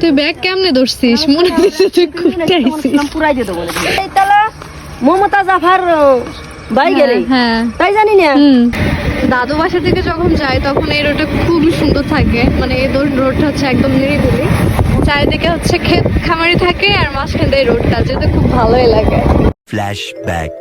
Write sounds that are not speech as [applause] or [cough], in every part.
তুই ব্যাগ কেমনে ধরছিস? মনে হচ্ছে তুই আইছিস। পুরাই দেবো এই তালা মমতা জাফার বাই গেলে হ্যাঁ তাই জানি না। দাদু বাসা থেকে যখন যাই তখন এই রোডটা খুবই সুন্দর থাকে। মানে এই রোডটা হচ্ছে একদম নিরিবিলি। চারিদিকে হচ্ছে ক্ষেত খামারি থাকে আর মাঝখান দিয়ে রোডটা যেতে খুব ভালোই লাগে। Flashback.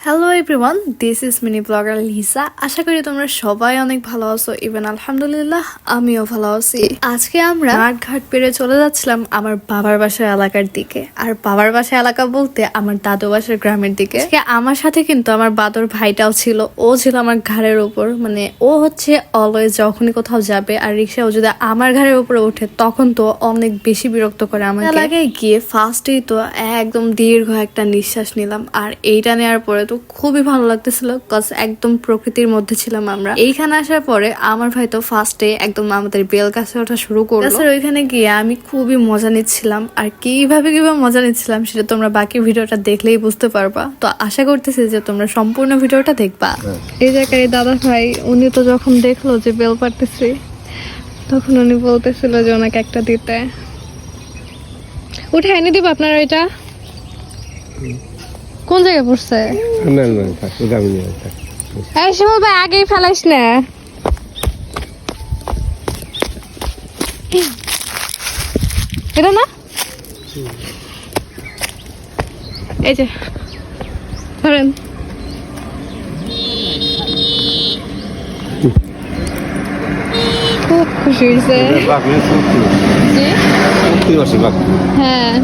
Hello everyone this is mini blogger Lisa আশা করি তোমরা সবাই অনেক ভালো আছো। ইভেন আলহামদুলিল্লাহ আমিও ভালো আছি। আজকে আমরা মাঠ ঘাট পেরে চলে যাচ্ছিলাম আমার বাবার বাসার এলাকার দিকে। আর বাবার বাসা এলাকা বলতে আমার দাদু বাসার গ্রামের দিকে। আমার সাথে কিন্তু আমার বাদর ভাইটাও ছিল। ও ছিল আমার ঘাড়ের উপর। মানে ও হচ্ছে অলওয়েজ যখনই কোথাও যাবে আর রিক্সাও যদি আমার ঘাড়ের উপরে ওঠে, তখন তো অনেক বেশি বিরক্ত করে আমার এলাকায় গিয়ে ফার্স্টেই তো একদম দীর্ঘ একটা নিঃশ্বাস নিলাম। আর এইটা নেওয়ার পরে তো খুবই ভালো লাগতেছিল কজ একদম প্রকৃতির মধ্যে ছিলাম আমরা। এইখানে আসার পরে আমার ভাই তো ফার্স্টে একদম আমাদের বেল গাছে ওঠা শুরু করল। গাছের ওইখানে গিয়ে আমি খুবই মজা নিচ্ছিলাম। আর কীভাবে কীভাবে মজা নিচ্ছিলাম সেটা তোমরা বাকি ভিডিওটা দেখলেই বুঝতে পারবা। তো আশা করতেছি যে তোমরা সম্পূর্ণ ভিডিওটা দেখবা। এই জায়গায় এই দাদা ভাই উনি তো যখন দেখল যে বেল পারতেছি তখন উনি বলতেছিল যে ওনাকে একটা দিতে। উঠে এনে দিব আপনার ওইটা? কোন জায়গায় পড়ছে? না না থাক আমি নিয়ে থাক। এই শিমুল ভাই আগেই ফেলাইস না। এটা না? এই যে ধরেন। খুব খুশি হয়েছে হ্যাঁ।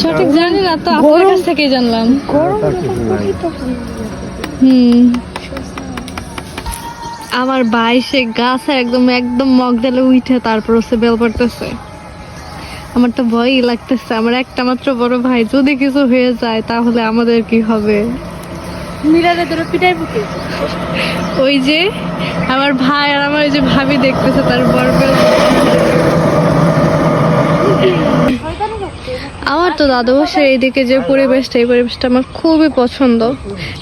সঠিক জানি না তো আপনার কাছ থেকেই জানলাম। হুম। আমার ভাই সে গাছে একদম একদম মগ দিলে উঠে তারপর সে বেল পড়তেছে। আমার তো ভয়ই লাগতেছে। আমার একটা মাত্র বড় ভাই যদি কিছু হয়ে যায় তাহলে আমাদের কি হবে? ওই যে আমার ভাই আর আমার ওই যে ভাবি দেখতেছে তার বড় বেল আমার তো দাদু বাসার এইদিকে যে পরিবেশটা এই পরিবেশটা আমার খুবই পছন্দ।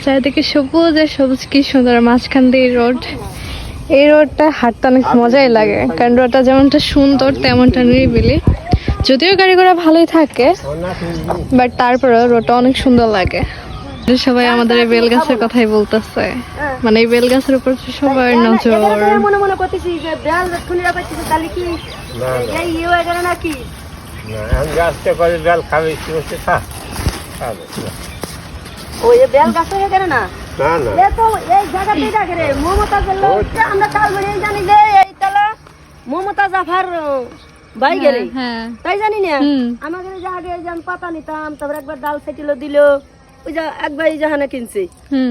চারিদিকে সবুজ আর সবুজ কি সুন্দর। মাঝখান দিয়ে রোড। এই রোডটা হাঁটতে অনেক মজাই লাগে কারণ রোডটা যেমনটা সুন্দর তেমনটা নিরিবিলি। যদিও গাড়ি ঘোড়া ভালোই থাকে বাট তারপরেও রোডটা অনেক সুন্দর লাগে। সবাই আমাদের এই বেল গাছের কথাই বলতেছে। মানে এই বেল গাছের উপর সবার নজর। মনে মনে করতেছি যে বেল খুলে তাহলে কি এই ইয়ে হয়ে গেল নাকি? আমি গাছটা করে ডাল খাবে খা। খাবে ওই যে বেল গাছ হয়ে গেল না? না না। এ তো এই জায়গাতেই ডাকে রে মমতা গেল আমরা বলে জানি যে এই তালা মমতা জাফার বাই গেলে হ্যাঁ। তাই জানি না। হুম। আমাদের যে আগে যে আমি পাতা নিতাম তারপর একবার ডাল সেটিল দিল ওই যে একবার এই জাহানা কিনছি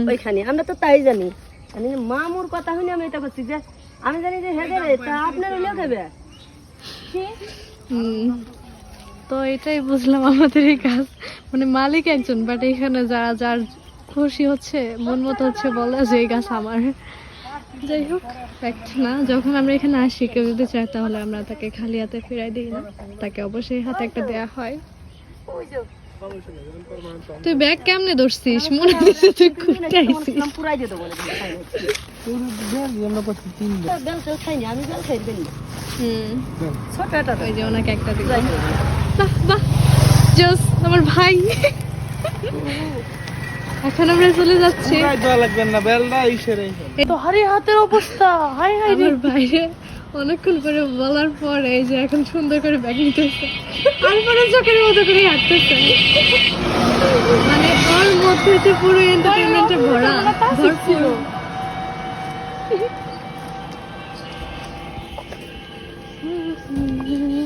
ওইখানে। আমরা তো তাই জানি। জানি যে মামুর কথা শুনে আমি এটা করছি যে আমি জানি যে হেগে রে তা আপনার হইলেও খাবে হুম। তো এটাই বুঝলাম আমাদের এই কাজ। মানে মালিক একজন বাট এখানে যারা, যার খুশি হচ্ছে, মন মতো হচ্ছে বলে যে এই গাছ আমার। যাই হোক না, যখন আমরা এখানে আসি, কেউ যদি চায় তাহলে আমরা তাকে খালি হাতে ফিরাই দিই না। তাকে অবশ্যই হাতে একটা দেয়া হয়। তুই ব্যাগ কেমনে ধরছিস? মনে হচ্ছে তুই দিই হুম। ছোট একটা ওই যে ওনাকে একটা দিল বাহ বাহ। জোস আমার ভাই। এখন আমরা চলে যাচ্ছি। তো হারি হাতের অবস্থা। হাই হাই আমার বাইরে অনেকক্ষণ করে বলার পরে এই যে এখন সুন্দর করে ব্যাগ নিতেছে তারপরে চোখের মতো করে হাঁটতেছে। মানে ওর মধ্যে হচ্ছে পুরো এন্টারটেনমেন্টে ভরা ভরপুর। [laughs]